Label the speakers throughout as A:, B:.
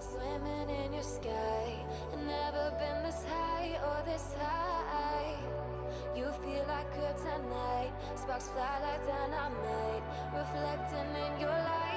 A: swimming in your sky you feel like you're tonight sparks fly like dynamite, reflecting in your light.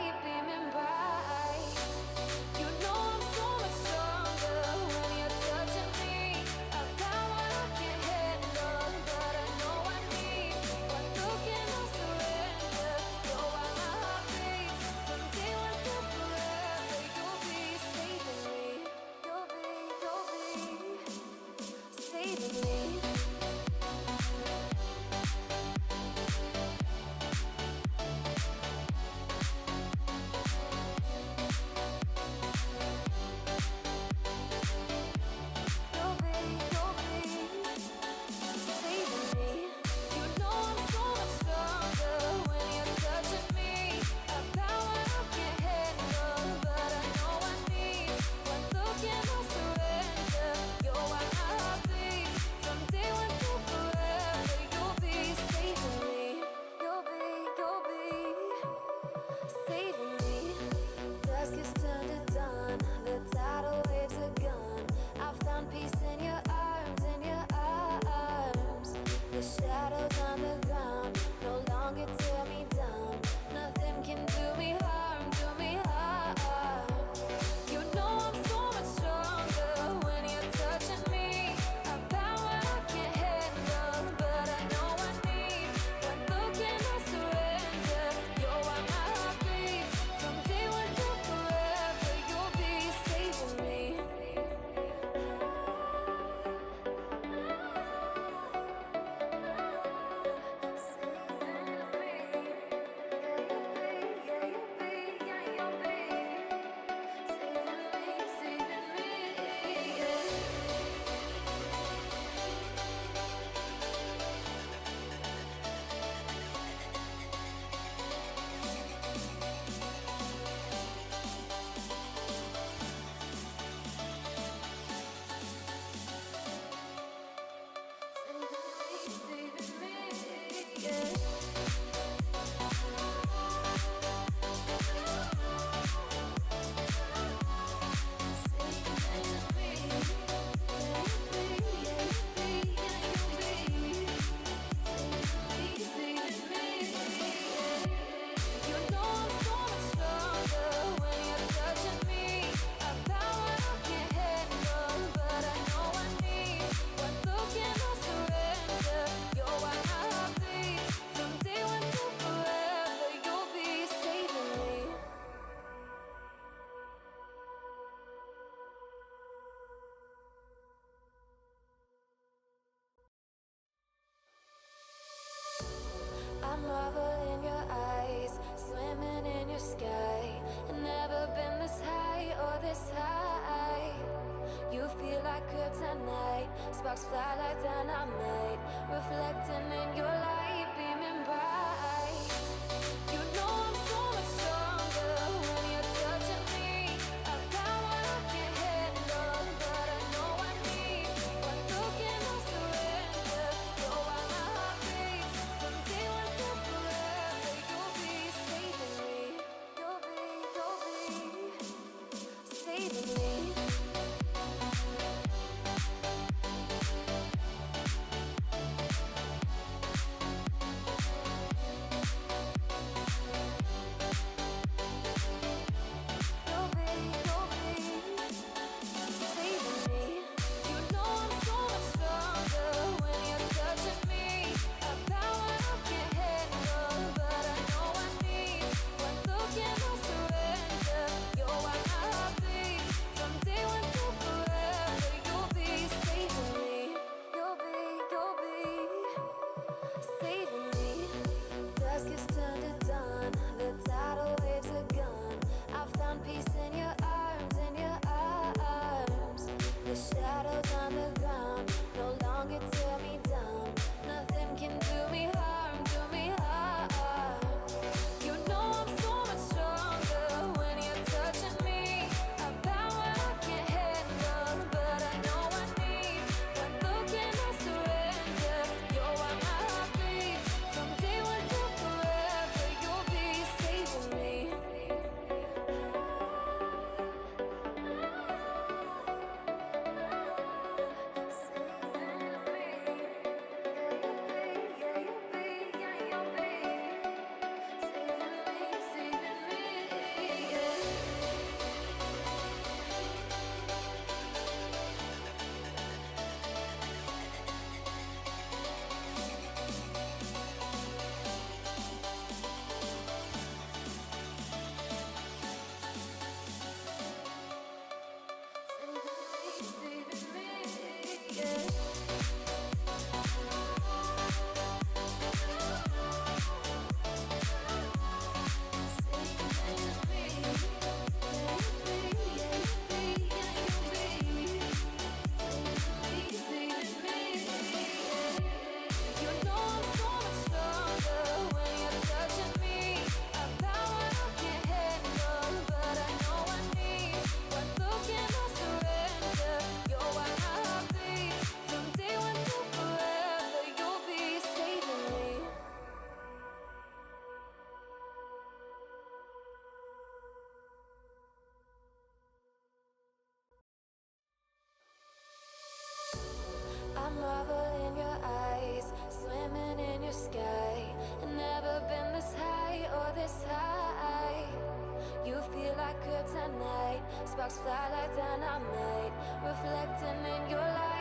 A: like kryptonite Sparks fly like dynamite Reflecting in your light, beaming bright. You sparks fly like dynamite, reflecting in your light,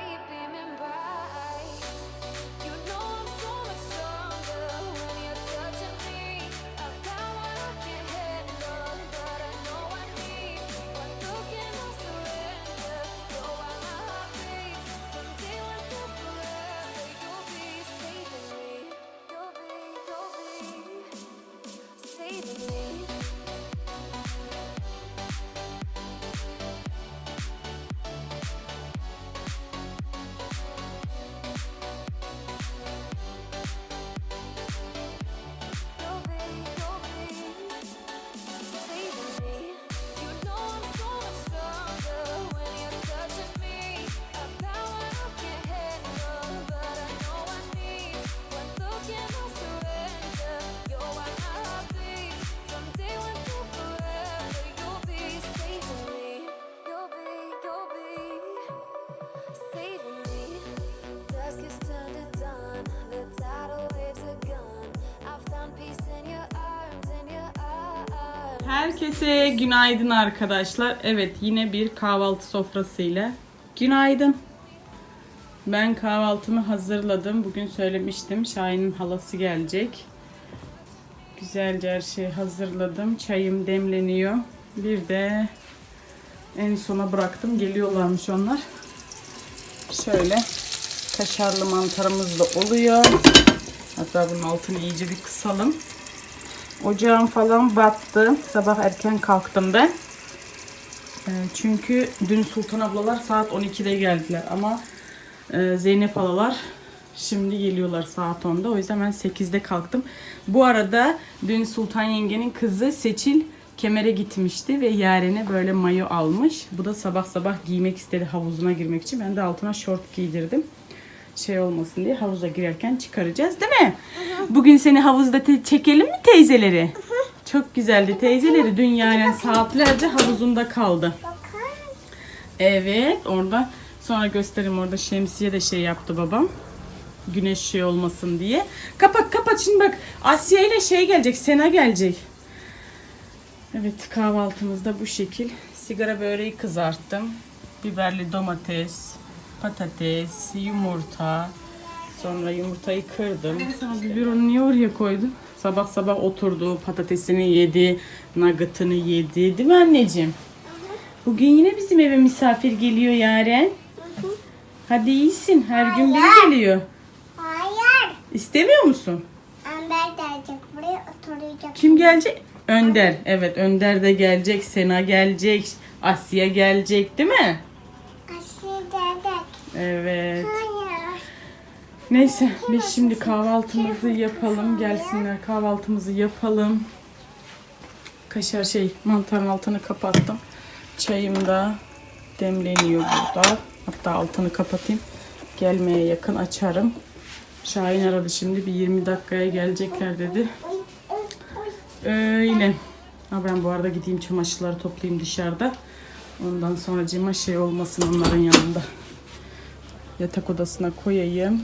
B: Herkese günaydın arkadaşlar. Evet yine bir kahvaltı sofrasıyla. Günaydın. Ben kahvaltımı hazırladım. Bugün söylemiştim. Şahin'in halası gelecek. Güzelce her şeyi hazırladım. Çayım demleniyor. Bir de en sona bıraktım. Geliyorlarmış onlar. Şöyle kaşarlı mantarımız da oluyor. Hatta bunun altını iyice bir kısalım. Ocağım falan battı. Sabah erken kalktım ben. Ee, çünkü dün Sultan ablalar saat 12'de geldiler ama e, Zeynep alalar şimdi geliyorlar saat 10'da. O yüzden ben 8'de kalktım. Bu arada dün Sultan yengenin kızı Seçil kemere gitmişti ve Yaren'e böyle mayo almış. Bu da sabah sabah giymek istedi havuzuna girmek için. Ben de altına şort giydirdim şey olmasın diye havuza girerken çıkaracağız değil mi? Bugün seni havuzda çekelim mi teyzeleri? Çok güzeldi teyzeleri. Dün yani saatlerce havuzunda kaldı. Evet orada sonra göstereyim orada şemsiye de şey yaptı babam. Güneş şey olmasın diye. Kapat kapat şimdi bak Asya ile şey gelecek Sena gelecek. Evet kahvaltımız da bu şekil. Sigara böreği kızarttım. Biberli domates, patates, yumurta. Sonra yumurtayı kırdım. Sen biberonu niye oraya koydun? Sabah sabah oturdu, patatesini yedi, nuggetını yedi. Değil mi anneciğim? Bugün yine bizim eve misafir geliyor Yaren. Hadi iyisin. Her gün biri geliyor.
C: Hayır.
B: İstemiyor musun?
C: Amber gelecek buraya oturacak.
B: Kim gelecek? Önder. Evet Önder de gelecek. Sena gelecek. Asya gelecek değil mi? Evet. Neyse biz şimdi kahvaltımızı yapalım. Gelsinler kahvaltımızı yapalım. Kaşar şey mantarın altını kapattım. Çayım da demleniyor burada. Hatta altını kapatayım. Gelmeye yakın açarım. Şahin aradı şimdi bir 20 dakikaya gelecekler dedi. Öyle. Ha ben bu arada gideyim çamaşırları toplayayım dışarıda. Ondan sonra cima şey olmasın onların yanında. Yatak odasına koyayım.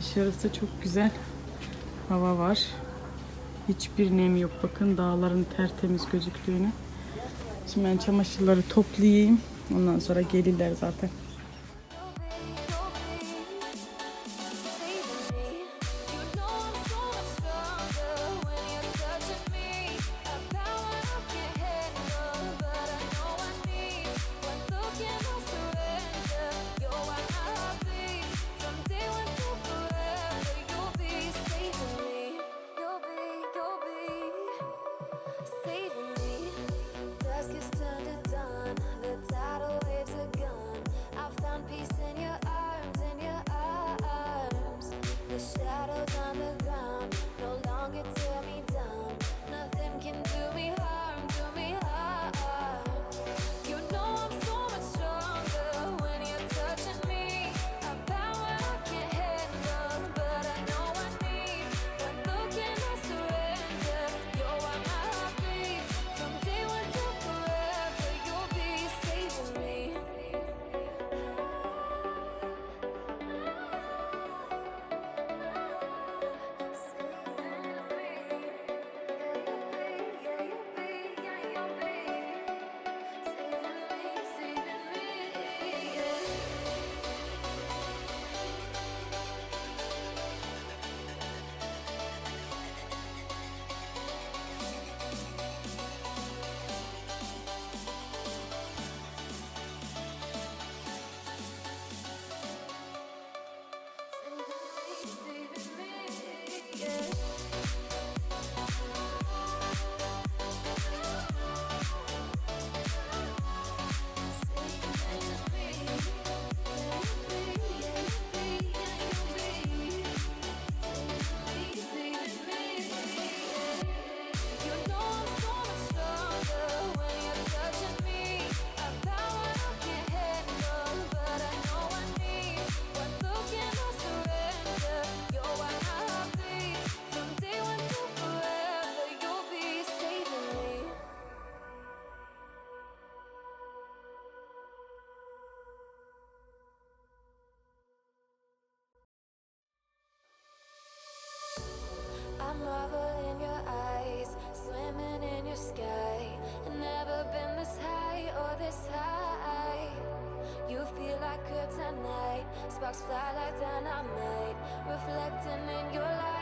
B: Dışarısı çok güzel. Hava var. Hiçbir nem yok. Bakın dağların tertemiz gözüktüğünü. Şimdi ben çamaşırları toplayayım. Ondan sonra gelirler zaten.
A: Like kryptonite, sparks fly like dynamite, reflecting in your light,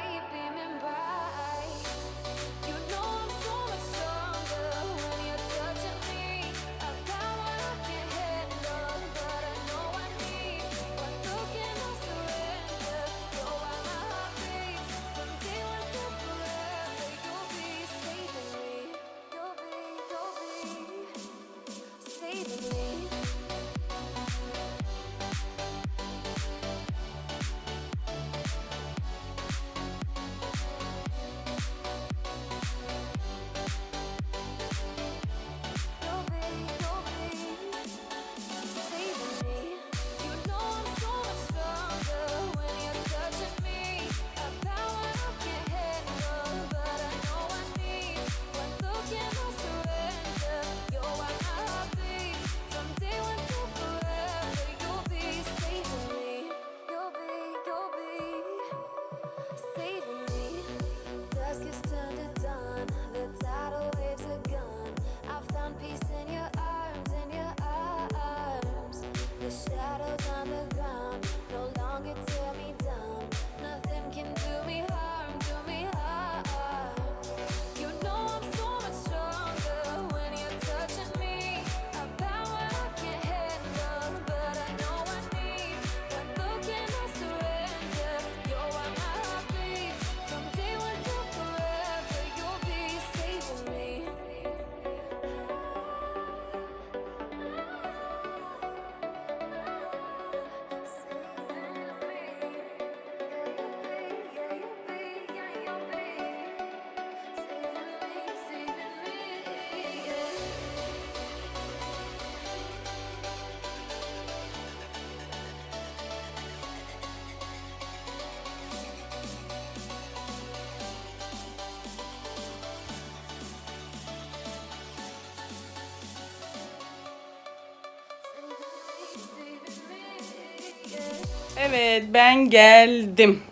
B: Evet ben geldim.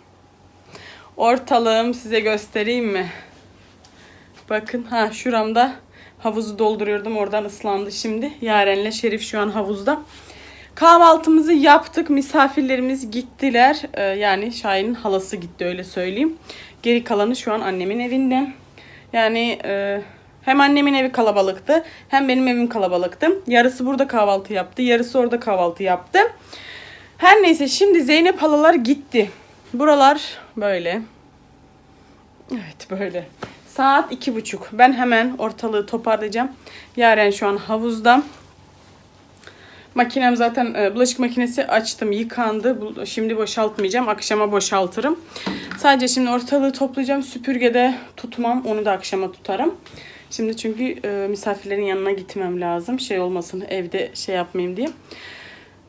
B: Ortalığım size göstereyim mi? Bakın ha şuramda havuzu dolduruyordum. Oradan ıslandı şimdi. Yaren'le Şerif şu an havuzda. Kahvaltımızı yaptık. Misafirlerimiz gittiler. Ee, yani Şahin'in halası gitti öyle söyleyeyim. Geri kalanı şu an annemin evinde. Yani e, hem annemin evi kalabalıktı hem benim evim kalabalıktı. Yarısı burada kahvaltı yaptı. Yarısı orada kahvaltı yaptı. Her neyse şimdi Zeynep halalar gitti. Buralar böyle. Evet böyle. Saat iki buçuk. Ben hemen ortalığı toparlayacağım. Yaren şu an havuzda. Makinem zaten e, bulaşık makinesi açtım yıkandı. Şimdi boşaltmayacağım. Akşama boşaltırım. Sadece şimdi ortalığı toplayacağım. Süpürgede tutmam. Onu da akşama tutarım. Şimdi çünkü e, misafirlerin yanına gitmem lazım. Şey olmasın evde şey yapmayayım diye.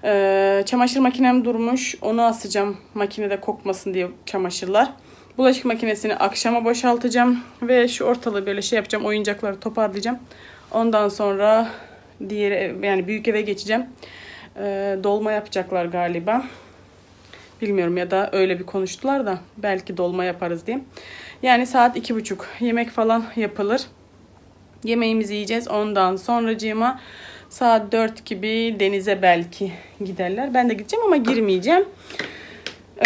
B: Ee, çamaşır makinem durmuş. Onu asacağım makinede kokmasın diye çamaşırlar. Bulaşık makinesini akşama boşaltacağım. Ve şu ortalığı böyle şey yapacağım. Oyuncakları toparlayacağım. Ondan sonra diğer yani büyük eve geçeceğim. Ee, dolma yapacaklar galiba. Bilmiyorum ya da öyle bir konuştular da belki dolma yaparız diye. Yani saat iki buçuk yemek falan yapılır. Yemeğimizi yiyeceğiz. Ondan sonracığıma saat 4 gibi denize belki giderler. Ben de gideceğim ama girmeyeceğim.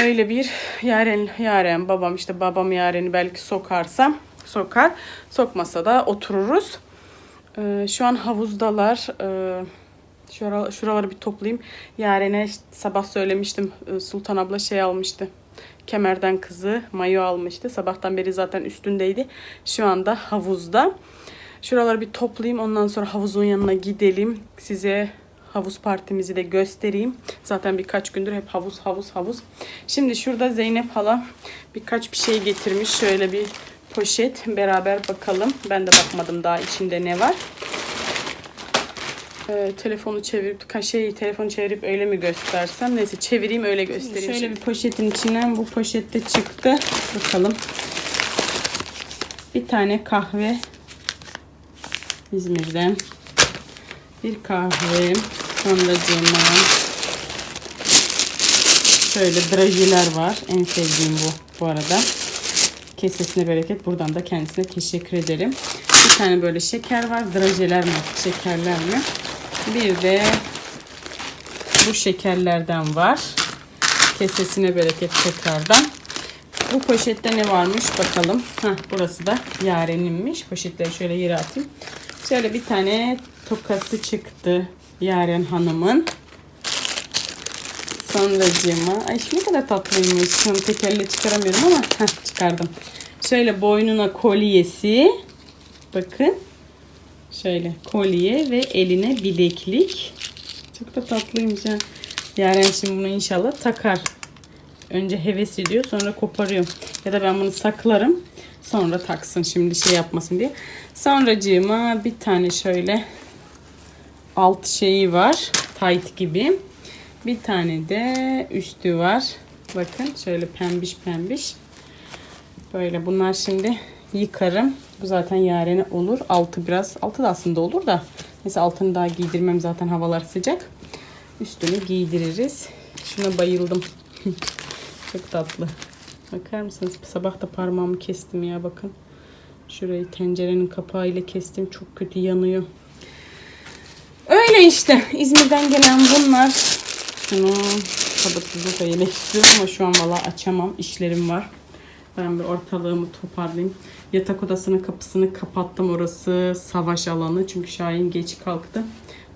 B: Öyle bir yaren, yaren babam işte babam yareni belki sokarsa sokar. Sokmasa da otururuz. Ee, şu an havuzdalar. Ee, şura- şuraları bir toplayayım. Yaren'e sabah söylemiştim. Ee, Sultan abla şey almıştı. Kemerden kızı mayo almıştı. Sabahtan beri zaten üstündeydi. Şu anda havuzda. Şuraları bir toplayayım. Ondan sonra havuzun yanına gidelim. Size havuz partimizi de göstereyim. Zaten birkaç gündür hep havuz havuz havuz. Şimdi şurada Zeynep hala birkaç bir şey getirmiş. Şöyle bir poşet. Beraber bakalım. Ben de bakmadım daha içinde ne var. Ee, telefonu çevirip şey telefonu çevirip öyle mi göstersem neyse çevireyim öyle göstereyim. Şöyle bir poşetin içinden bu poşette çıktı. Bakalım. Bir tane kahve İzmir'den bir kahve sonracığıma şöyle drajiler var. En sevdiğim bu bu arada. Kesesine bereket. Buradan da kendisine teşekkür ederim. Bir tane böyle şeker var. Drajeler mi? Şekerler mi? Bir de bu şekerlerden var. Kesesine bereket tekrardan. Bu poşette ne varmış bakalım. Heh, burası da Yaren'inmiş. Poşetleri şöyle yere atayım. Şöyle bir tane tokası çıktı Yaren Hanım'ın. Sonracığıma. Ay ne kadar tatlıymış. An tek elle çıkaramıyorum ama heh, çıkardım. Şöyle boynuna kolyesi. Bakın. Şöyle kolye ve eline bileklik. Çok da tatlıymış ha. Yaren şimdi bunu inşallah takar. Önce heves ediyor sonra koparıyor. Ya da ben bunu saklarım. Sonra taksın şimdi şey yapmasın diye. Sonracığıma bir tane şöyle alt şeyi var. Tight gibi. Bir tane de üstü var. Bakın şöyle pembiş pembiş. Böyle bunlar şimdi yıkarım. Bu zaten yarene olur. Altı biraz. Altı da aslında olur da. Neyse altını daha giydirmem zaten havalar sıcak. Üstünü giydiririz. Şuna bayıldım. Çok tatlı. Bakar mısınız? Sabah da parmağımı kestim ya bakın. Şurayı tencerenin kapağıyla kestim. Çok kötü yanıyor. Öyle işte. İzmir'den gelen bunlar. Şunu kabatsızlıkla yemek istiyorum ama şu an valla açamam. İşlerim var. Ben bir ortalığımı toparlayayım. Yatak odasının kapısını kapattım. Orası savaş alanı. Çünkü Şahin geç kalktı.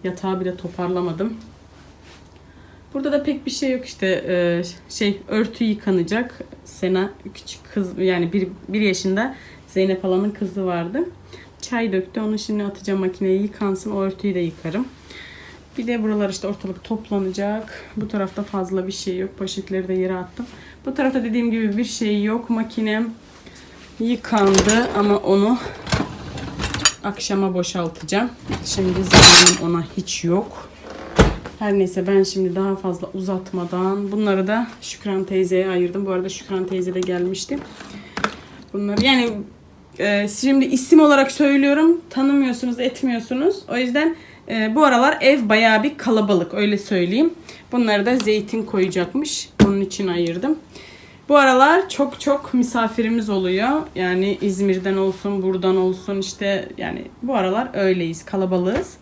B: Yatağı bile toparlamadım. Burada da pek bir şey yok işte Ee, şey örtü yıkanacak. Sena küçük kız yani bir, bir yaşında Zeynep Alan'ın kızı vardı. Çay döktü. Onu şimdi atacağım makineye yıkansın. O örtüyü de yıkarım. Bir de buralar işte ortalık toplanacak. Bu tarafta fazla bir şey yok. Poşetleri de yere attım. Bu tarafta dediğim gibi bir şey yok. Makinem yıkandı ama onu akşama boşaltacağım. Şimdi zamanım ona hiç yok. Her neyse ben şimdi daha fazla uzatmadan bunları da Şükran teyzeye ayırdım. Bu arada Şükran teyze de gelmişti. Bunları yani e, şimdi isim olarak söylüyorum. Tanımıyorsunuz, etmiyorsunuz. O yüzden e, bu aralar ev bayağı bir kalabalık öyle söyleyeyim. Bunları da zeytin koyacakmış. Onun için ayırdım. Bu aralar çok çok misafirimiz oluyor. Yani İzmir'den olsun, buradan olsun işte yani bu aralar öyleyiz, kalabalığız.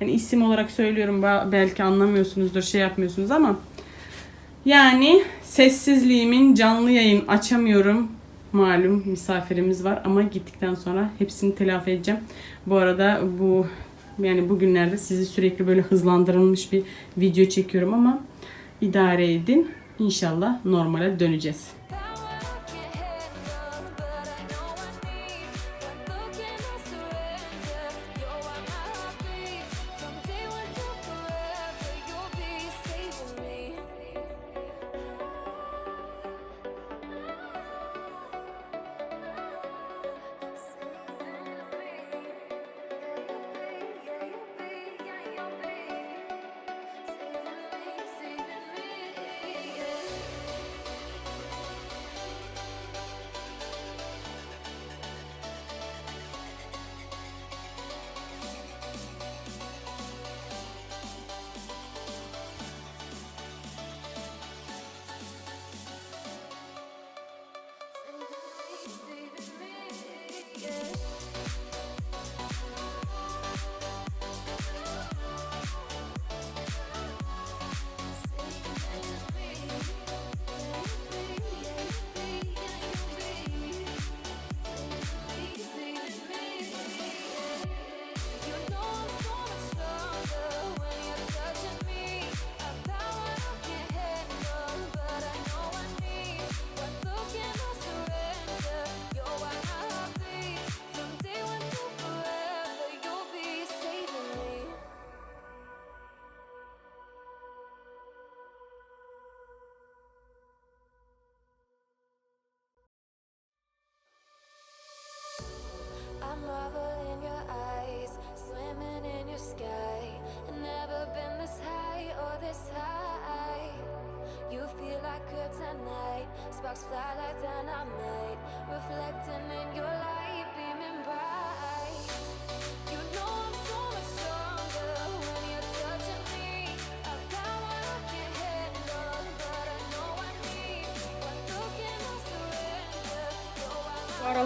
B: Yani isim olarak söylüyorum belki anlamıyorsunuzdur, şey yapmıyorsunuz ama yani sessizliğimin canlı yayın açamıyorum. Malum misafirimiz var ama gittikten sonra hepsini telafi edeceğim. Bu arada bu yani bugünlerde sizi sürekli böyle hızlandırılmış bir video çekiyorum ama idare edin. İnşallah normale döneceğiz.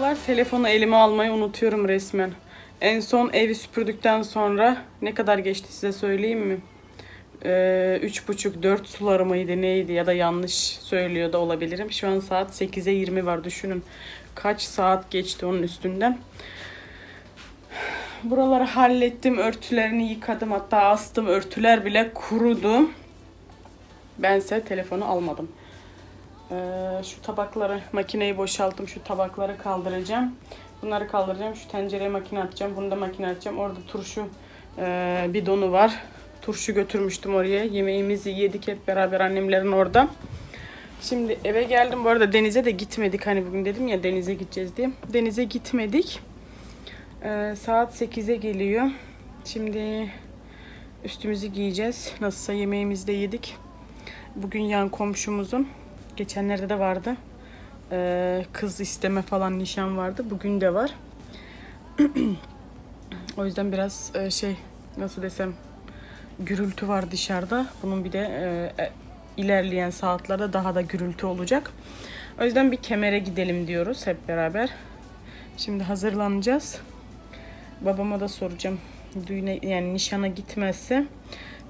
B: Aralar telefonu elime almayı unutuyorum resmen. En son evi süpürdükten sonra ne kadar geçti size söyleyeyim mi? Ee, üç buçuk dört suları mıydı neydi ya da yanlış söylüyor da olabilirim. Şu an saat 8'e 20 var düşünün. Kaç saat geçti onun üstünden. Buraları hallettim. Örtülerini yıkadım. Hatta astım. Örtüler bile kurudu. Bense telefonu almadım. Ee, şu tabakları makineyi boşalttım. Şu tabakları kaldıracağım. Bunları kaldıracağım. Şu tencereye makine atacağım. Bunu da makine atacağım. Orada turşu e, bidonu var. Turşu götürmüştüm oraya. Yemeğimizi yedik hep beraber annemlerin orada. Şimdi eve geldim. Bu arada denize de gitmedik. Hani bugün dedim ya denize gideceğiz diye. Denize gitmedik. Ee, saat 8'e geliyor. Şimdi üstümüzü giyeceğiz. Nasılsa yemeğimizi de yedik. Bugün yan komşumuzun geçenlerde de vardı. Ee, kız isteme falan nişan vardı. Bugün de var. o yüzden biraz e, şey nasıl desem gürültü var dışarıda. Bunun bir de e, e, ilerleyen saatlerde daha da gürültü olacak. O yüzden bir kemere gidelim diyoruz hep beraber. Şimdi hazırlanacağız. Babama da soracağım. Düğüne yani nişana gitmezse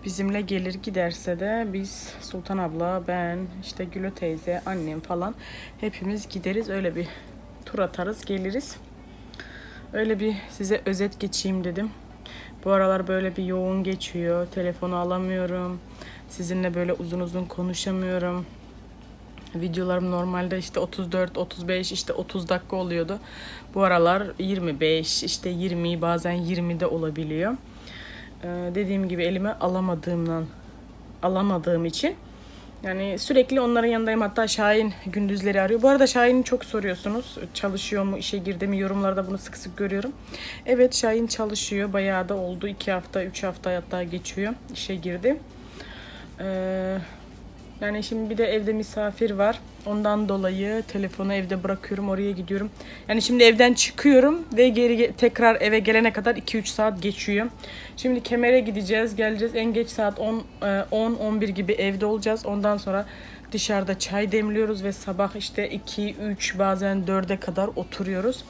B: bizimle gelir giderse de biz Sultan abla, ben, işte Gülü teyze, annem falan hepimiz gideriz. Öyle bir tur atarız, geliriz. Öyle bir size özet geçeyim dedim. Bu aralar böyle bir yoğun geçiyor. Telefonu alamıyorum. Sizinle böyle uzun uzun konuşamıyorum. Videolarım normalde işte 34, 35, işte 30 dakika oluyordu. Bu aralar 25, işte 20 bazen 20 de olabiliyor. Ee, dediğim gibi elime alamadığımdan alamadığım için yani sürekli onların yanındayım. Hatta Şahin gündüzleri arıyor. Bu arada Şahin'i çok soruyorsunuz. Çalışıyor mu, işe girdi mi? Yorumlarda bunu sık sık görüyorum. Evet Şahin çalışıyor. Bayağı da oldu. 2 hafta, 3 hafta hatta geçiyor. İşe girdi. Ee, yani şimdi bir de evde misafir var. Ondan dolayı telefonu evde bırakıyorum, oraya gidiyorum. Yani şimdi evden çıkıyorum ve geri ge- tekrar eve gelene kadar 2-3 saat geçiyor. Şimdi Kemer'e gideceğiz, geleceğiz. En geç saat 10 e, 10-11 gibi evde olacağız. Ondan sonra dışarıda çay demliyoruz ve sabah işte 2-3 bazen 4'e kadar oturuyoruz.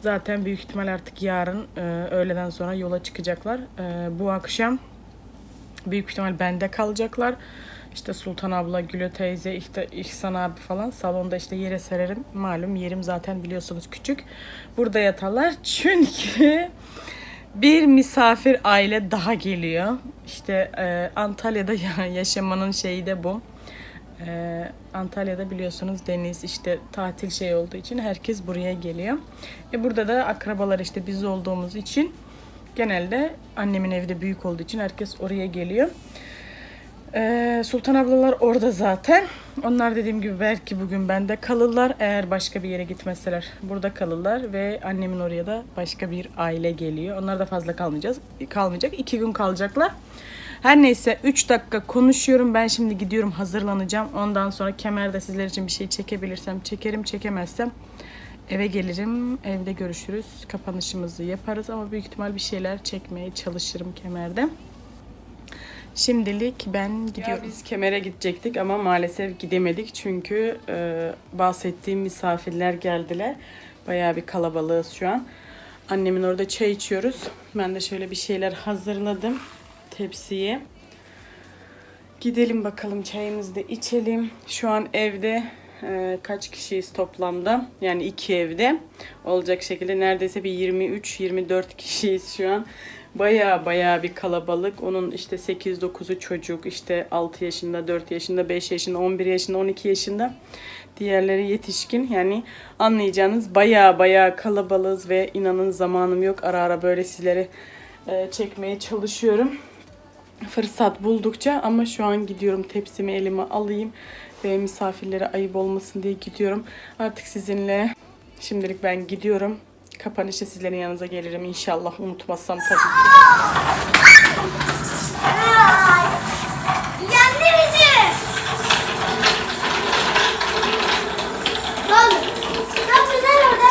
B: Zaten büyük ihtimal artık yarın e, öğleden sonra yola çıkacaklar. E, bu akşam Büyük ihtimal bende kalacaklar. İşte Sultan abla, Gülü teyze, işte İhsan abi falan salonda işte yere sererim. Malum yerim zaten biliyorsunuz küçük. Burada yatarlar çünkü bir misafir aile daha geliyor. İşte e, Antalya'da ya- yaşamanın şeyi de bu. E, Antalya'da biliyorsunuz deniz işte tatil şey olduğu için herkes buraya geliyor. E burada da akrabalar işte biz olduğumuz için genelde annemin evi de büyük olduğu için herkes oraya geliyor. Ee, Sultan ablalar orada zaten. Onlar dediğim gibi belki bugün bende kalırlar. Eğer başka bir yere gitmezseler burada kalırlar ve annemin oraya da başka bir aile geliyor. Onlar da fazla kalmayacağız. Kalmayacak. iki gün kalacaklar. Her neyse 3 dakika konuşuyorum. Ben şimdi gidiyorum hazırlanacağım. Ondan sonra kemerde sizler için bir şey çekebilirsem çekerim. Çekemezsem eve gelirim. Evde görüşürüz. Kapanışımızı yaparız ama büyük ihtimal bir şeyler çekmeye çalışırım kemerde. Şimdilik ben gidiyorum. biz Kemer'e gidecektik ama maalesef gidemedik çünkü e, bahsettiğim misafirler geldiler. Bayağı bir kalabalığız şu an. Annemin orada çay içiyoruz. Ben de şöyle bir şeyler hazırladım tepsiye. Gidelim bakalım çayımızı da içelim. Şu an evde e, kaç kişiyiz toplamda? Yani iki evde olacak şekilde neredeyse bir 23-24 kişiyiz şu an. Baya baya bir kalabalık. Onun işte 8-9'u çocuk, işte 6 yaşında, 4 yaşında, 5 yaşında, 11 yaşında, 12 yaşında. Diğerleri yetişkin. Yani anlayacağınız baya baya kalabalığız ve inanın zamanım yok. Ara ara böyle sizleri e, çekmeye çalışıyorum fırsat buldukça ama şu an gidiyorum tepsimi elime alayım ve misafirlere ayıp olmasın diye gidiyorum. Artık sizinle şimdilik ben gidiyorum. Kapanışta sizlerin yanınıza gelirim inşallah unutmazsam tabii ki.
C: Yendi bizi. Ne yapıyorsun orada?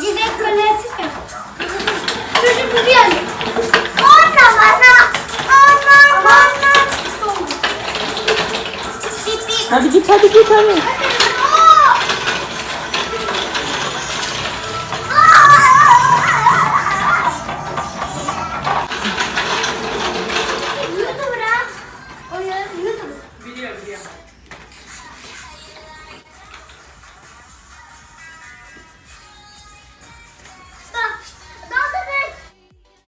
C: Direkt böyle yapıyor. Çocuk yendi. Anne bana. Bip bip.
B: Hadi git hadi git hadi.